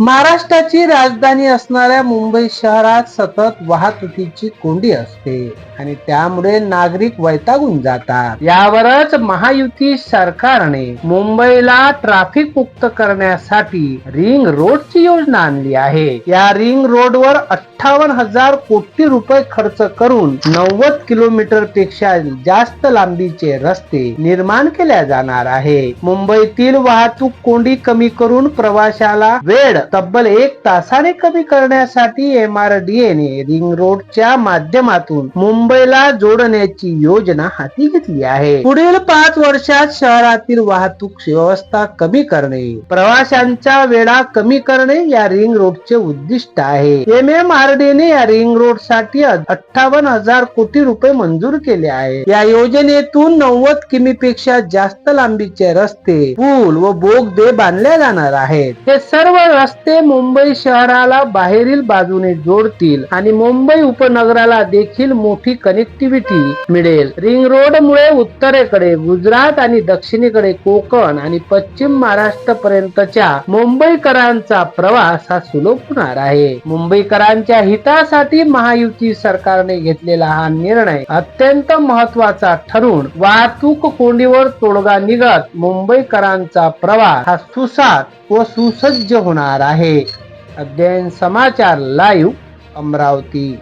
महाराष्ट्राची राजधानी असणाऱ्या मुंबई शहरात सतत वाहतुकीची कोंडी असते आणि त्यामुळे नागरिक वैतागून जातात. यावरच महायुती सरकारने मुंबईला ट्रॅफिक मुक्त करण्यासाठी रिंग रोडची योजना आणली आहे. या रिंग रोडवर अठ्ठावन्न हजार कोटी रुपये खर्च करून नव्वद किलोमीटरपेक्षा जास्त लांबीचे रस्ते निर्माण केल्या जाणार आहे. मुंबईतील वाहतूक कोंडी कमी करून प्रवाशाला वेळ तब्बल एक तासाने कमी करण्यासाठी एम आर डी ने रिंग रोडच्या माध्यमातून मुंबईला जोडण्याची योजना हाती घेतली आहे. पुढील पाच वर्षात शहरातील वाहतूक व्यवस्था कमी करणे प्रवाशांच्या वेळा कमी करणे या रिंग रोडचे उद्दिष्ट आहे. एम एम आर डी या रिंग रोडसाठी अठ्ठावन्न हजार कोटी रुपये मंजूर केले आहे. या योजनेतून नव्वद किमी पेक्षा जास्त लांबीचे रस्ते पूल व बोगदे बांधले जाणार आहेत. हे सर्व रस्ते मुंबई शहराला बाहेरील बाजूने जोडतील आणि मुंबई उपनगराला देखील मोठी कनेक्टिव्हिटी मिळेल. रिंग रोड मुळे उत्तरेकडे गुजरात आणि दक्षिणेकडे कोकण आणि पश्चिम महाराष्ट्र पर्यंतच्या मुंबईकरांचा प्रवास हा सुलभ होणार आहे. मुंबईकरांच्या हितासाठी महायुती सरकारने घेतलेला हा निर्णय अत्यंत महत्त्वाचा ठरून वाहतूक कोंडीवर तोडगा निघत मुंबईकरांचा प्रवास हा सुसाट व सुसज्ज होणार आहे. अध्ययन समाचार लाईव्ह अमरावती.